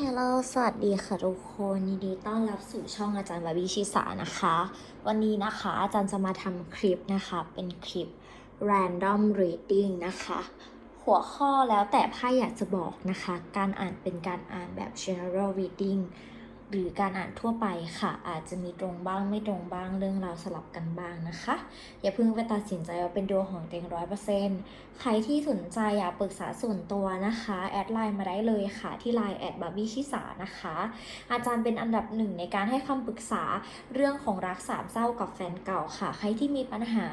ฮัลโหลสวัสดีค่ะทุกคนยินดีต้อนรับสู่ช่องอาจารย์บาบีชิสานะคะ วันนี้นะคะอาจารย์จะมาทำคลิปนะคะ เป็นคลิป random reading นะคะ หัวข้อแล้วแต่ไพ่อยากจะบอกนะคะ การอ่านเป็นการอ่านแบบ general reading หรือการอ่านทั่วไปค่ะ อาจจะมีตรงบ้างไม่ตรงบ้างเรื่องราวสลับกันบ้างนะคะ อย่าเพิ่งไปตัดสินใจว่าเป็นดวงของตัวเองร้อยเปอร์เซ็นต์ใครที่สนใจอยากปรึกษาส่วนตัวนะคะ แอดไลน์มาได้เลยค่ะ ที่ไลน์แอดบาร์บี้ชิสานะคะ อาจารย์เป็นอันดับหนึ่งในการให้คำปรึกษาเรื่องของรักสามเศร้ากับแฟนเก่าค่ะ ใครที่มีปัญหา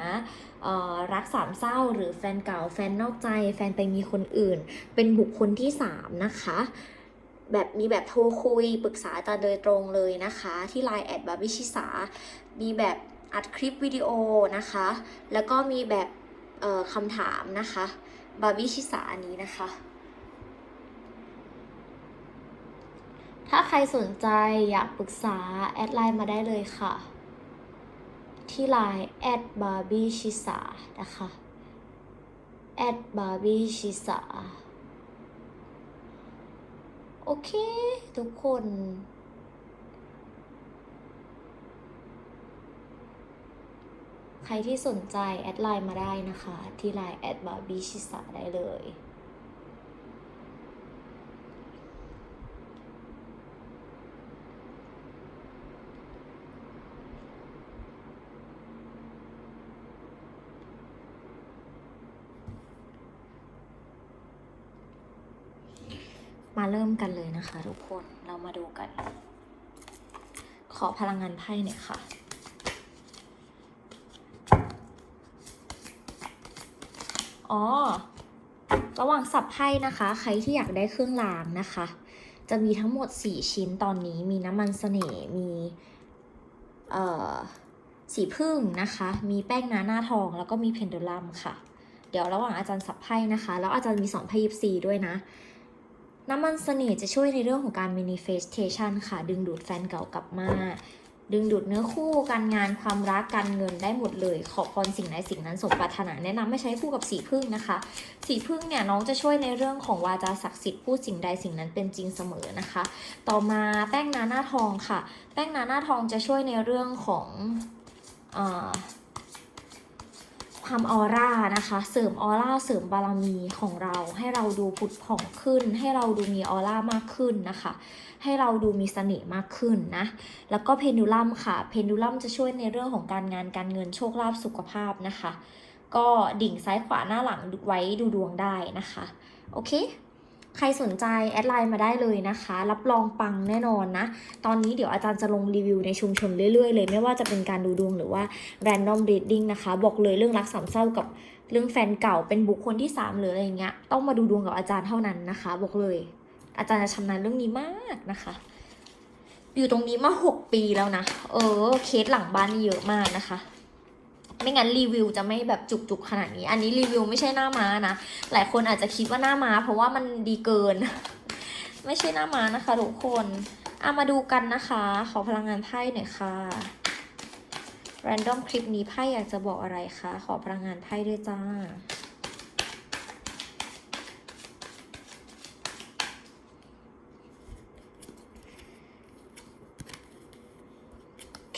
ออรักสามเศร้าหรือแฟนเก่าแฟนนอกใจ แฟนไปมีคนอื่น เป็นบุคคลที่สามนะคะ แบบมีแบบโทรคุยปรึกษาอาจารย์โดยตรงเลยนะคะ ที่ Line แอดบาร์บิชิสามีแบบอัดคลิปวิดีโอนะคะ แล้วก็มีแบบเอ่อคำถามนะคะบาร์บิชิสาอันนี้นะคะ ถ้าใครสนใจอยากปรึกษา แอดไลน์มาได้เลยค่ะ ที่ Line แอดบาร์บิชิสานะคะแอดบาร์บิชิสา โอเค ทุกคน ใครที่สนใจ แอดไลน์มาได้นะคะ ที่ไลน์แอดบาร์บี้ชิสาได้เลย มาเริ่มกันเลยนะคะทุกคนเรามาดูกัน ขอพลังงานไพ่หน่อยค่ะ อ๋อ ระหว่างสับไพ่นะคะ ใครที่อยากได้เครื่องรางนะคะ จะมีทั้งหมด 4 ชิ้นตอนนี้มีน้ำมันเสน่ห์มี เอ่อสีพึ่งนะคะ มีแป้งนาหน้าทอง แล้วก็มีเพนดูลัมค่ะ เดี๋ยวระหว่างอาจารย์สับไพ่นะคะ แล้วอาจารย์มีสอนไพ่ยิปซีด้วยนะ น้ำมันเสน่ห์จะช่วยในเรื่องของการ manifestation ค่ะ ดึงดูดแฟนเก่ากลับมา ดึงดูดเนื้อคู่การงานความรักการเงินได้หมดเลย ขอพรสิ่งไหนสิ่งนั้นสมปรารถนาแนะนำไม่ใช้คู่กับสีพึ่งนะคะ สีพึ่งเนี่ยน้องจะช่วยในเรื่องของวาจาศักดิ์สิทธิ์พูดสิ่งใดสิ่งนั้นเป็นจริงเสมอนะคะ ต่อมาแป้งนาหน้าทองค่ะ แป้งนาหน้าทองจะช่วยในเรื่องของอ ความออร่านะคะ เสริมออร่าเสริมบารมีของเรา ให้เราดูผุดผ่องขึ้น ให้เราดูมีออร่ามากขึ้นนะคะ ให้เราดูมีเสน่ห์มากขึ้นนะ แล้วก็เพนดูลัมค่ะ เพนดูลัมจะช่วยในเรื่องของการงานการเงินโชคลาภสุขภาพนะคะ ก็ดิ่งซ้ายขวาหน้าหลังไว้ดูดวงได้นะคะ โอเค ใครสนใจแอดไลน์มาได้เลยนะคะ รับรองปังแน่นอนนะ ตอนนี้เดี๋ยวอาจารย์จะลงรีวิวในชุมชนเรื่อยๆ เลย ไม่ว่าจะเป็นการดูดวงหรือว่า random reading นะคะ บอกเลยเรื่องรักสามเศร้ากับเรื่องแฟนเก่าเป็นบุคคลที่ 3 หรืออะไรเงี้ยต้องมาดูดวงกับอาจารย์เท่านั้นนะคะ บอกเลย อาจารย์จะชำนาญเรื่องนี้มากนะคะอยู่ตรงนี้มา 6 ปีแล้วนะ เออ เคสหลังบ้านเยอะมากนะคะ ไม่งั้นรีวิวจะไม่แบบจุกๆขนาดนี้ อันนี้รีวิวไม่ใช่หน้าม้านะ หลายคนอาจจะคิดว่าหน้าม้า เพราะว่ามันดีเกิน ไม่ใช่หน้าม้านะคะทุกคนเอามาดูกันนะคะ ขอพลังงานไพ่หน่อยค่ะ random คลิปนี้ไพ่อยากจะบอกอะไรคะ ขอพลังงานไพ่ด้วยจ้า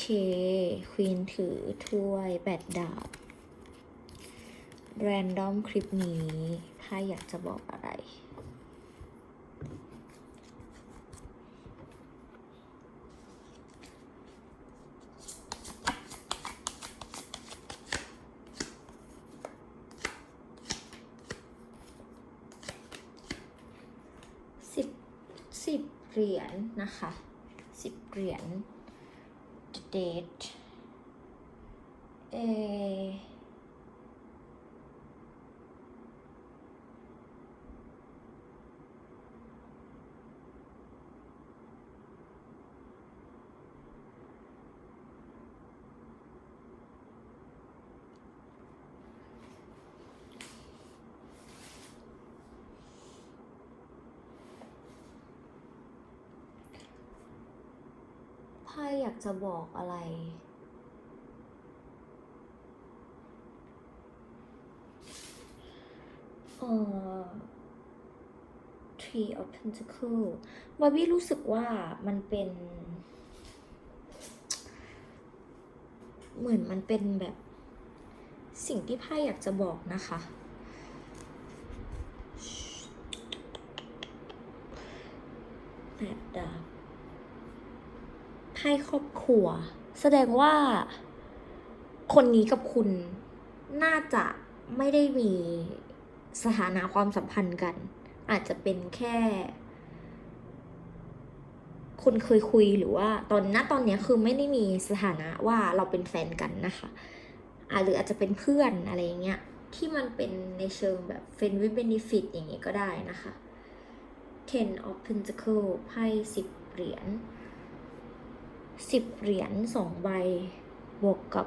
เคควีนถือถ้วยแปดดาบ random คลิปนี้ไพ่อยากจะบอกอะไร สิบสิบเหรียญนะคะ สิบเหรียญ date เไพ่อยากจะบอกอะไร เอ่อ Tree of Pentacles บาร์บี้รู้สึกว่ามันเป็น เหมือนมันเป็นแบบสิ่งที่ไพ่อยากจะบอกนะคะแปดดาบ ไพ่ครอบครัว แสดงว่าคนนี้กับคุณน่าจะไม่ได้มีสถานะความสัมพันธ์กัน อาจจะเป็นแค่คนเคยคุยหรือว่า ตอนณตอนนี้คือไม่ได้มีสถานะว่าเราเป็นแฟนกันนะคะอาหรืออาจจะเป็นเพื่อนอะไรอย่างเงี้ยที่มันเป็นในเชิงแบบ friend with benefit อย่างเงี้ยก็ได้นะคะ ten of pentacle ไพ่สิบเหรียญ สิบเหรียญสองใบบวกกับ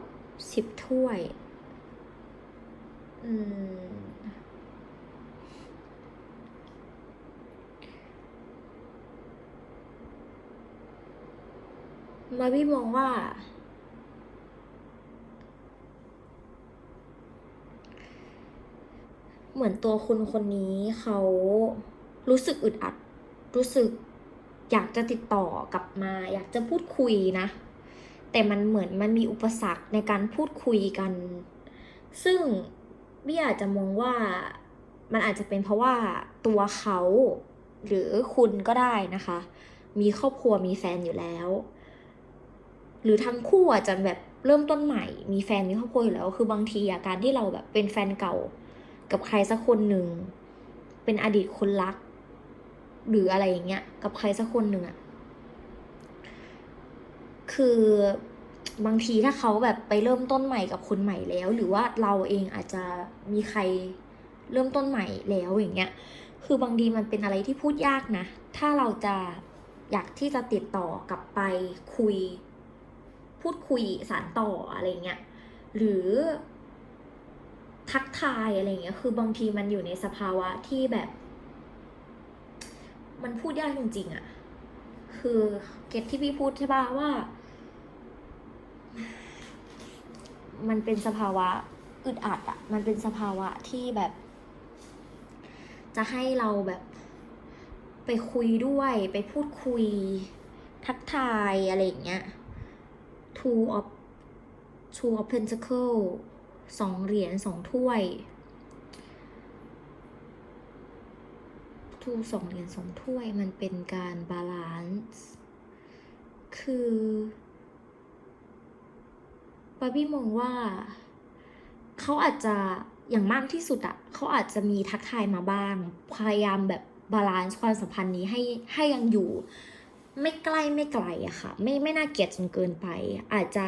สิบถ้วย อืม มาพี่มองว่า เหมือนตัวคุณคนนี้เขารู้สึกอึดอัด รู้สึก อยากจะติดต่อกลับมา อยากจะพูดคุยนะ แต่มันเหมือนมันมีอุปสรรคในการพูดคุยกัน ซึ่งพี่อาจจะมองว่ามันอาจจะเป็นเพราะว่าตัวเขาหรือคุณก็ได้นะคะ มีครอบครัวมีแฟนอยู่แล้ว หรือทั้งคู่อาจจะแบบเริ่มต้นใหม่ มีแฟนมีครอบครัวอยู่แล้ว คือบางทีอะการที่เราแบบเป็นแฟนเก่ากับใครสักคนหนึ่งเป็นอดีตคนรัก หรืออะไรอย่างเงี้ยกับใครสักคนหนึ่งอะคือบางทีถ้าเขาแบบไปเริ่มต้นใหม่กับคนใหม่แล้ว หรือว่าเราเองอาจจะมีใครเริ่มต้นใหม่แล้วอย่างเงี้ย คือบางทีมันเป็นอะไรที่พูดยากนะ ถ้าเราจะอยากที่จะติดต่อกลับไปคุย พูดคุยสารต่ออะไรเงี้ย หรือทักทายอะไรเงี้ย คือบางทีมันอยู่ในสภาวะที่แบบ มันพูดยากจริงๆอะ่ะ คือเก็ตที่พี่พูดใช่ป่ะว่า มันเป็นสภาวะอึดอัดอะ่ะ มันเป็นสภาวะที่แบบ จะให้เราแบบไปคุยด้วย ไปพูดคุย ทักทายอะไรอย่างเงี้ย two of two of pentacle สองเหรียญสองถ้วย two สองเหรียญสองถ้วยมันเป็นการบาลานซ์คือบาร์บี้มองว่าเขาอาจจะอย่างมากที่สุดอะเขาอาจจะมีทักทายมาบ้าง พยายามแบบบาลานซ์ความสัมพันธ์นี้ให้ให้ยังอยู่ ไม่ใกล้ไม่ไกลอะค่ะ ไม่ไม่น่าเกลียดจนเกินไป อาจจะ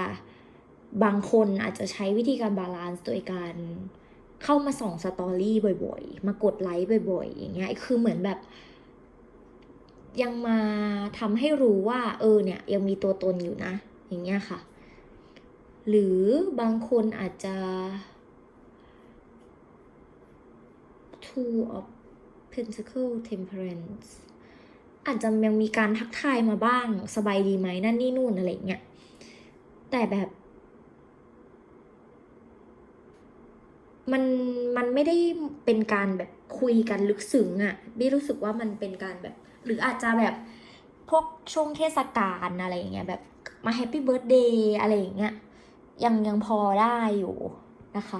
บางคนอาจจะใช้วิธีการบาลานซ์โดยการ เข้ามาส่องสตอรี่บ่อยๆ มากดไลค์บ่อยๆ อย่างเงี้ย คือเหมือนแบบ ยังมาทำให้รู้ว่า เออเนี่ย ยังมีตัวตนอยู่นะ อย่างเงี้ยค่ะ หรือบางคนอาจจะ two of pentacle temperance อาจจะยังมีการทักทายมาบ้าง สบายดีไหมนั่นนี่นู่นอะไรเงี้ย แต่แบบ มันมันไม่ได้เป็นการแบบคุยกันลึกซึ้งอะ่ะบี้รู้สึกว่ามันเป็นการแบบ หรืออาจจะแบบพวกช่วงเทศกาลอะไรอย่างเงี้ยแบบมาแฮปปี้เบิร์ดเดย์อะไรอย่างเงี้ยยังยังพอได้อยู่นะคะ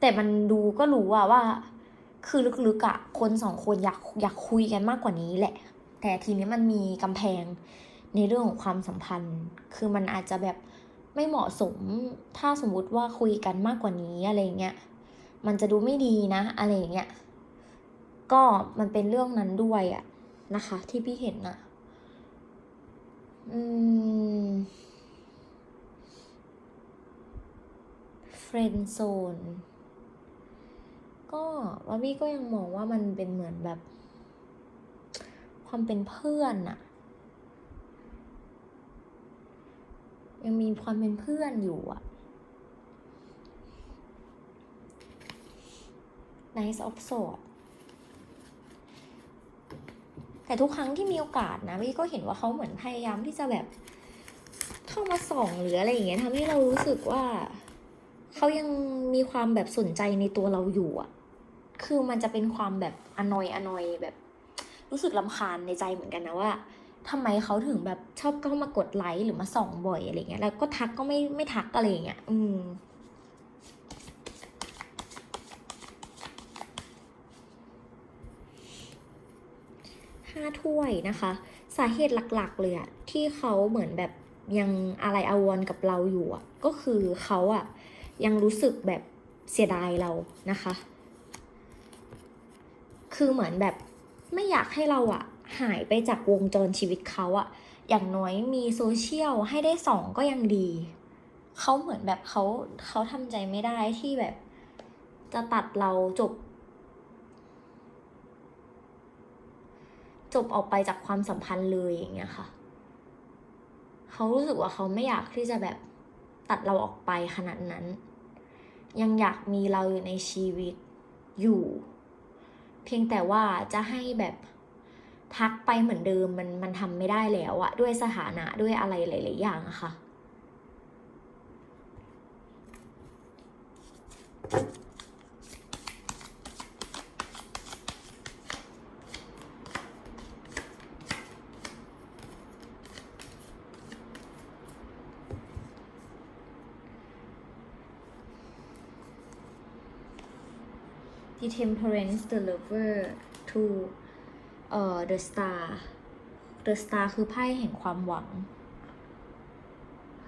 แต่มันดูก็รู้ว่าว่า คือลึกๆอะ่ะคนสองคนอยากอยากคุยกันมากกว่านี้แหละ แต่ทีนี้มันมีกำแพงในเรื่องของความสัมพันธ์ คือมันอาจจะแบบ ไม่เหมาะสม ถ้าสมมุติว่าคุยกันมากกว่านี้อะไรเงี้ย มันจะดูไม่ดีนะ อะไรเงี้ย ก็มันเป็นเรื่องนั้นด้วยอะนะคะ ที่พี่เห็นอะอืมเฟรนโซนก็ว่าพี่ก็ยังมองว่ามันเป็นเหมือนแบบ ความเป็นเพื่อนอะ ยังมีความเป็นเพื่อนอยู่อะ Nice of Sword แต่ทุกครั้งที่มีโอกาสนะพี่ก็เห็นว่าเขาเหมือนพยายามที่จะแบบเข้ามาส่องหรืออะไรอย่างเงี้ยทำให้เรารู้สึกว่าเขายังมีความแบบสนใจในตัวเราอยู่อะคือมันจะเป็นความแบบอนอยอนอยแบบ รู้สึกลำคาญในใจเหมือนกันนะว่า ทำไมเขาถึงแบบชอบเข้ามากดไลค์หรือมาส่องบ่อยอะไรเงี้ยแล้วก็ทักก็ไม่ไม่ทักอะไรเงี้ยอืมห้าถ้วยนะคะ สาเหตุหลักๆเลยอะที่เขาเหมือนแบบยังอะไรอาวรกับเราอยู่อะก็คือเขาอะยังรู้สึกแบบเสียดายเรานะคะ คือเหมือนแบบไม่อยากให้เราอะ หายไปจากวงจรชีวิตเขาอะอย่างน้อยมีโซเชียลให้ได้สองก็ยังดี เขาเหมือนแบบเขาเขาทำใจไม่ได้ที่แบบ จะตัดเราจบ จบออกไปจากความสัมพันธ์เลยอย่างเงี้ยค่ะ เขารู้สึกว่าเขาไม่อยากที่จะแบบตัดเราออกไปขนาดนั้น ยังอยากมีเราอยู่ในชีวิตอยู่ เพียงแต่ว่าจะให้แบบ ทักไปเหมือนเดิมมันมันทำไม่ได้แล้วอะด้วยสถานะด้วยอะไรหลาย ๆ อย่างอะค่ะ The Temperance The Lover to เอ่อ The Star The Star คือไพ่แห่งความหวัง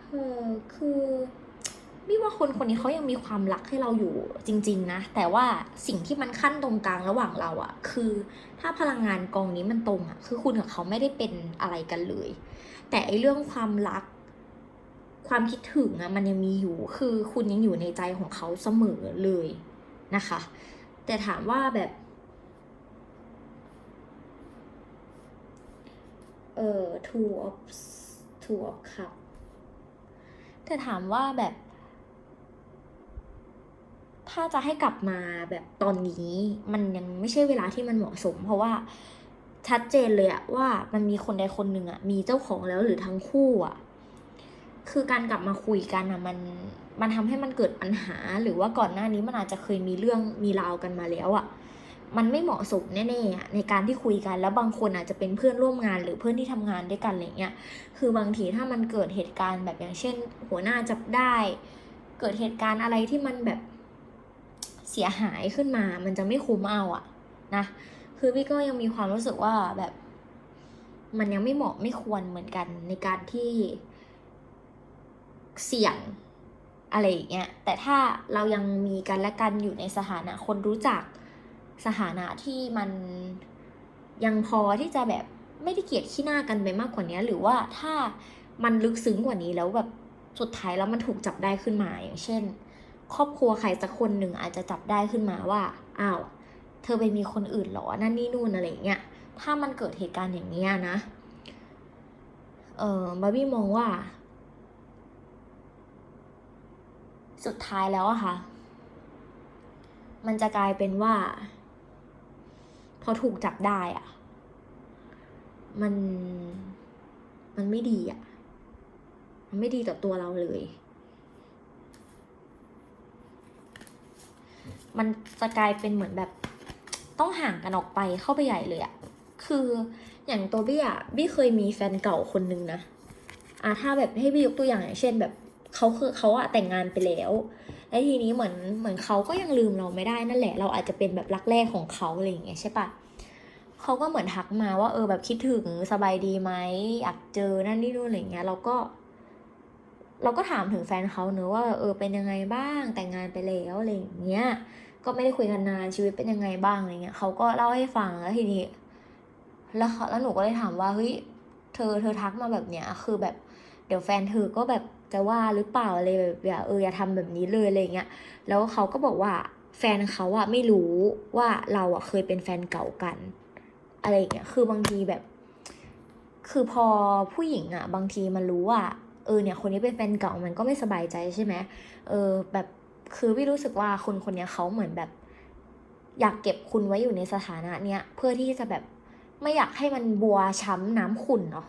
เออคือไม่ว่าคนคนนี้เขายังมีความรักให้เราอยู่จริง ๆ นะ แต่ว่าสิ่งที่มันขั้นตรงกลางระหว่างเราอะคือถ้าพลังงานกองนี้มันตรงอะคือคุณกับเขาไม่ได้เป็นอะไรกันเลย แต่ไอเรื่องความรัก ความคิดถึงอะมันยังมีอยู่ คือคุณยังอยู่ในใจของเขาเสมอเลยนะคะ แต่ถามว่าแบบ เออ two of two of cup แต่ถามว่าแบบ ถ้าจะให้กลับมาแบบตอนนี้มันยังไม่ใช่เวลาที่มันเหมาะสม เพราะว่าชัดเจนเลยอะว่ามันมีคนใดคนหนึ่งอะมีเจ้าของแล้วหรือทั้งคู่อะคือการกลับมาคุยกันอะมันมันทำให้มันเกิดปัญหา หรือว่าก่อนหน้านี้มันอาจจะเคยมีเรื่องมีราวกันมาแล้วอะ มันไม่เหมาะสมแน่ๆในการที่คุยกันแล้วบางคนอาจจะเป็นเพื่อนร่วมงานหรือเพื่อนที่ทำงานด้วยกันอะไรเงี้ยคือบางทีถ้ามันเกิดเหตุการณ์แบบอย่างเช่น หัวหน้าจับได้ เกิดเหตุการณ์อะไรที่มันแบบเสียหายขึ้นมา มันจะไม่คุ้มเอาอะนะคือพี่ก็ยังมีความรู้สึกว่าแบบมันยังไม่เหมาะไม่ควรเหมือนกันในการที่เสี่ยงอะไรอย่างเงี้ย แต่ถ้าเรายังมีกันและกันอยู่ในสถานะคนรู้จัก สถานะที่มันยังพอที่จะแบบไม่ได้เกลียดขี้หน้ากันไปมากกว่านี้หรือว่าถ้ามันลึกซึ้งกว่านี้แล้วแบบสุดท้ายแล้วมันถูกจับได้ขึ้นมาอย่างเช่น ครอบครัวใครสักคนหนึ่งอาจจะจับได้ขึ้นมาว่าอ้าวเธอไปมีคนอื่นหรอนั่นนี่นู่นอะไรเงี้ยถ้ามันเกิดเหตุการณ์อย่างนี้ยนะเออบาร์บี้มองว่า สุดท้ายแล้วอะค่ะ มันจะกลายเป็นว่า พอถูกจับได้อะมันมันไม่ดีอะมันไม่ดีต่อตัวเราเลย มันจะกลายเป็นเหมือนแบบต้องห่างกันออกไปเข้าไปใหญ่เลยอะคืออย่างตัวบี้อะบี้เคยมีแฟนเก่าคนนึงนะอะถ้าแบบให้บี้ยกตัวอย่างอย่างเช่นแบบเขาคือเขาอะแต่งงานไปแล้ว แล้วทีนี้เหมือนเหมือนเขาก็ยังลืมเราไม่ได้นั่นแหละ เราอาจจะเป็นแบบรักแรกของเขาอะไรอย่างเงี้ยใช่ปะเขาก็เหมือนทักมาว่า เออแบบคิดถึงสบายดีไหมอยากเจอนั่นนี่นู่นอะไรอย่างเงี้ย เราก็ เราก็ถามถึงแฟนเขาเนอะว่า เออเป็นยังไงบ้างแต่งงานไปแล้วอะไรอย่างเงี้ย ก็ไม่ได้คุยกันนานชีวิตเป็นยังไงบ้างอะไรเงี้ยเขาก็เล่าให้ฟังแล้วทีนี้ แล้วเขาแล้วหนูก็เลยถามว่าเฮ้ยเธอเธอทักมาแบบเนี้ยคือแบบ เดี๋ยวแฟนเธอก็แบบจะว่าหรือเปล่าอะไรแบบอย่าเอออย่าทำแบบนี้เลยอะไรเงี้ยแล้วเขาก็บอกว่าแฟนเขาอะไม่รู้ว่าเราอะเคยเป็นแฟนเก่ากัน อะไรเงี้ยคือบางทีแบบ คือพอผู้หญิงอะบางทีมันรู้ว่าเออเนี่ยคนนี้เป็นแฟนเก่ามันก็ไม่สบายใจใช่ไหมเออแบบคือพี่รู้สึกว่าคนคนนี้เขาเหมือนแบบ อยากเก็บคุณไว้อยู่ในสถานะเนี้ยเพื่อที่จะแบบไม่อยากให้มันบัวช้ำน้ำขุ่นเนาะ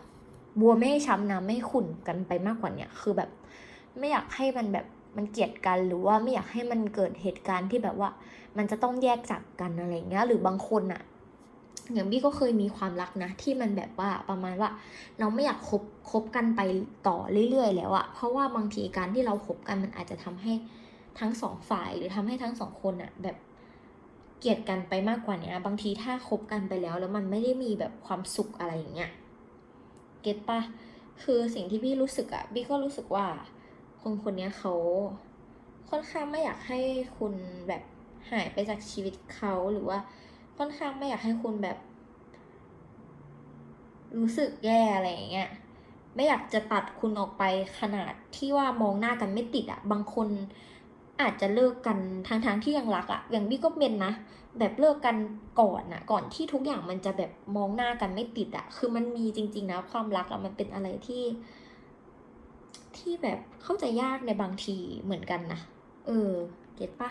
บัวไม่ให้ช้ำน้ำไม่ขุ่นกันไปมากกว่าเนี้ยคือแบบ ไม่อยากให้มันแบบมันเกลียดกันหรือว่าไม่อยากให้มันเกิดเหตุการณ์ที่แบบว่า มันจะต้องแยกจากกันอะไรเงี้ย หรือบางคนอะอย่างบี้ก็เคยมีความรักนะ ที่มันแบบว่าประมาณว่า เราไม่อยากคบคบกันไปต่อเรื่อยๆ แล้วอะเพราะว่าบางทีการที่เราคบกันมันอาจจะทำให้ทั้งสองฝ่ายหรือทำให้ทั้งสองคนอะแบบเกลียดกันไปมากกว่านี้บางทีถ้าคบกันไปแล้ว แล้วมันไม่ได้มีแบบความสุขอะไรอย่างเงี้ย เก็ตปะคือสิ่งที่บี้รู้สึกอะบี้ก็รู้สึกว่า คนคนนี้เขาค่อนข้างไม่อยากให้คุณแบบหายไปจากชีวิตเขาหรือว่าค่อนข้างไม่อยากให้คุณแบบ รู้สึกแย่อะไรอย่างเงี้ยไม่อยากจะตัดคุณออกไปขนาดที่ว่ามองหน้ากันไม่ติดอะบางคน อาจจะเลิกกันทางทางที่ยังรักอะอย่างบี้ก็เป็นนะ แบบเลิกกันก่อนอะก่อนที่ทุกอย่างมันจะแบบมองหน้ากันไม่ติดอะคือมันมีจริง ๆ นะ ความรักอะมันเป็นอะไรที่ ที่แบบเข้าใจยากในบางทีเหมือนกันนะเออ เก็ตปะ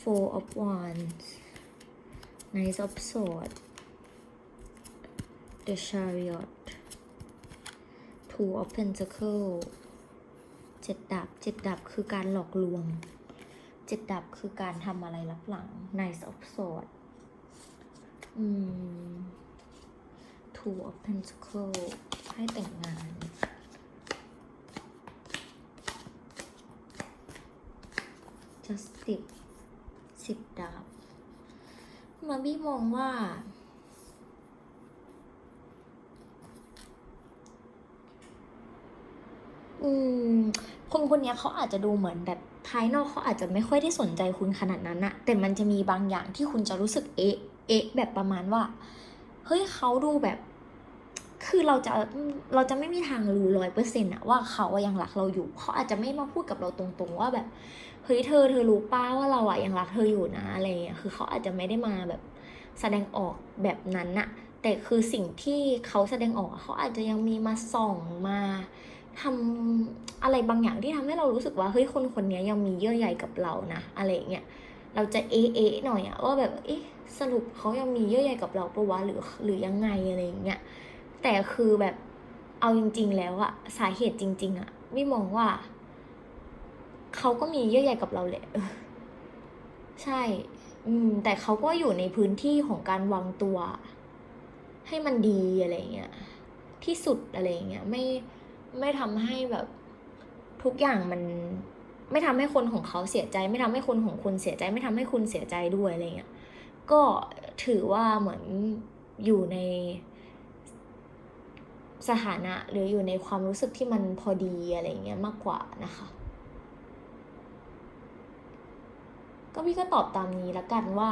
Four of Wands Knight of Sword The Chariot Two of Pentacle เจ็ดดาบเจ็ดดาบคือการหลอกลวงเจ็ดดาบคือการทำอะไรลับหลัง Knight of Sword อื Two of Pentacle ให้แต่งงานจัสติกสิบดาบ มาบี้มองว่า อืม คนคนเนี้ยเขาอาจจะดูเหมือนแบบภายนอกเขาอาจจะไม่ค่อยได้สนใจคุณขนาดนั้นอะแต่มันจะมีบางอย่างที่คุณจะรู้สึกเอ๊ะ เอ๊ะ แบบประมาณว่า เฮ้ยเขาดูแบบ คือเราจะ เราจะไม่มีทางรู้ร้อยเปอร์เซ็นต์อะว่าเขาอะยังรักเราอยู่ เขาอาจจะไม่มาพูดกับเราตรงๆว่าแบบ เฮ้ยเธอเธอรู้ป้าว่าเราอะยังรักเธออยู่นะอะไรเงี้ยคือเขาอาจจะไม่ได้มาแบบแสดงออกแบบนั้นอะแต่คือสิ่งที่เขาแสดงออกเขาอาจจะยังมีมาส่องมาทำอะไรบางอย่างที่ทำให้เรารู้สึกว่าเฮ้ยคนคนนี้ยังมีเยื่อใยกับเรานะอะไรเงี้ยเราจะเอะเอะหน่อยอะว่าแบบเอ๊ะสรุปเขายังมีเยื่อใยกับเราปะวะหรือหรือยังไงอะไรอย่างเงี้ยแต่คือแบบเอาจริง ๆ แล้วอะสาเหตุจริง ๆอะวิมองว่า เขาก็มีเยื่อใยกับเราแหละใช่ อืม แต่เขาก็อยู่ในพื้นที่ของการวางตัว ให้มันดีอะไรเงี้ย ที่สุดอะไรเงี้ย ไม่ ไม่ทำให้แบบทุกอย่างมัน ไม่ทำให้คนของเขาเสียใจ ไม่ทำให้คนของคุณเสียใจ ไม่ทำให้คุณเสียใจด้วยอะไรเงี้ย ก็ถือว่าเหมือนอยู่ในสถานะหรืออยู่ในความรู้สึกที่มันพอดีอะไรเงี้ยมากกว่านะคะ ก็พี่ก็ตอบตามนี้ล้วกันว่า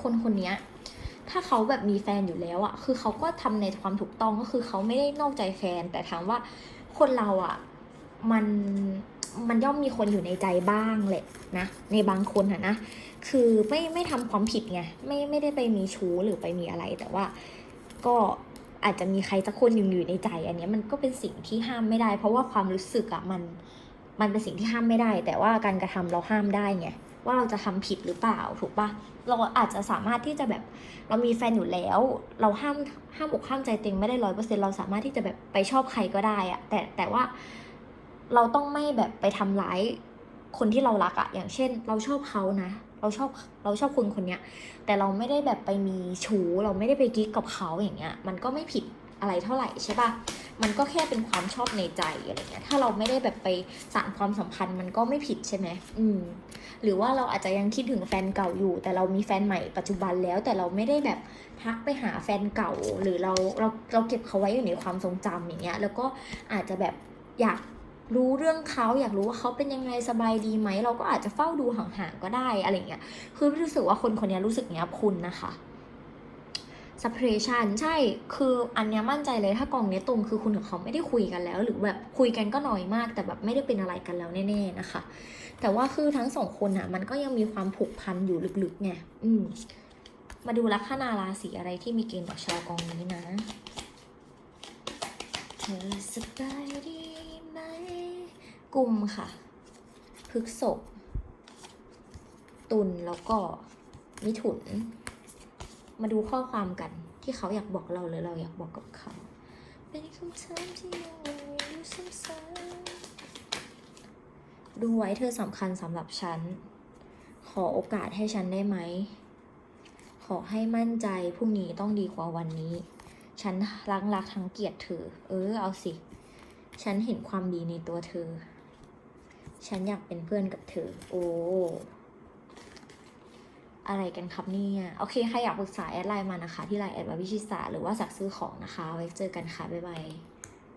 คนคนนี้ถ้าเขาแบบมีแฟนอยู่แล้วอะคือเขาก็ทำในความถูกต้องก็คือเขาไม่ได้นอกใจแฟน แต่ถามว่าคนเราอะมันมันย่อมมีคนอยู่ในใจบ้างแหละนะในบางคนอะนะคือไม่ไม่ทำความผิดไงไม่ไม่ได้ไปมีชู้หรือไปมีอะไร แต่ว่าก็อาจจะมีใครสักคนหนึ่งอยู่ในใจ อันนี้มันก็เป็นสิ่งที่ห้ามไม่ได้ เพราะว่าความรู้สึกอะมัน มันเป็นสิ่งที่ห้ามไม่ได้ แต่ว่าการกระทำเราห้ามได้ไงว่าเราจะทำผิดหรือเปล่าถูกปะเราอาจจะสามารถที่จะแบบเรามีแฟนอยู่แล้ว เราห้ามห้ามอกห้ามใจเต็งไม่ได้ร้อยเปอร์เซ็นเราสามารถที่จะแบบไปชอบใครก็ได้อะแต่แต่ว่าเราต้องไม่แบบไปทำร้ายคนที่เรารักอะอย่างเช่น เราชอบเขานะเราชอบเราชอบคนคนเนี้ยแต่เราไม่ได้แบบไปมีชู้เราไม่ได้ไปกิ๊กกับเขาอย่างเงี้ย มันก็ไม่ผิด อะไรเท่าไหร่ใช่ปะมันก็แค่เป็นความชอบในใจอะไรเงี้ย ถ้าเราไม่ได้แบบไปสานความสัมพันธ์มันก็ไม่ผิดใช่ไหมอืม หรือว่าเราอาจจะยังคิดถึงแฟนเก่าอยู่ แต่เรามีแฟนใหม่ปัจจุบันแล้ว แต่เราไม่ได้แบบทักไปหาแฟนเก่า หรือเราเราเราเก็บเขาไว้อยู่ในความทรงจำอย่างเงี้ย แล้วก็อาจจะแบบอยากรู้เรื่องเขาอยากรู้ว่าเขาเป็นยังไงสบายดีไหม เราก็อาจจะเฝ้าดูห่างๆก็ได้อะไรเงี้ย คือรู้สึกว่าคนคนนี้รู้สึกเนี้ยคุณนะคะ separation ใช่ คืออันเนี้ยมั่นใจเลยถ้ากองเนี้ยตรงคือคุณกับเขาไม่ได้คุยกันแล้ว หรือแบบคุยกันก็น้อยมาก แต่แบบไม่ได้เป็นอะไรกันแล้วแน่ๆนะคะ แต่ว่าคือทั้งสองคนอะมันก็ยังมีความผูกพันอยู่ลึกๆไงอืมมาดูลัคนาราศีอะไรที่มีเกณฑ์ต่อชาวกองนี้นะเธอสบายดีไหมกุมค่ะพฤกษบตุลแล้วก็มิถุน มาดูข้อความกัน ที่เขาอยากบอกเราหรือเราอยากบอกกับเขา เป็นคำถามที่ยังวนเวียนอยู่ซ้ำๆดูไว้เธอสำคัญสำหรับฉัน ขอโอกาสให้ฉันได้ไหม ขอให้มั่นใจพรุ่งนี้ต้องดีกว่าวันนี้ ฉันรักรักทั้งเกลียดเธอ เออเอาสิ ฉันเห็นความดีในตัวเธอ ฉันอยากเป็นเพื่อนกับเธอ โอ้ อะไรกันครับเนี่ยโอเคใครอยากปรึกษาแอดไลน์มานะคะ ที่ไลน์แอดวาวิชิสาหรือว่าสักซื้อของนะคะ ไว้เจอกันค่ะ บ๊ายบาย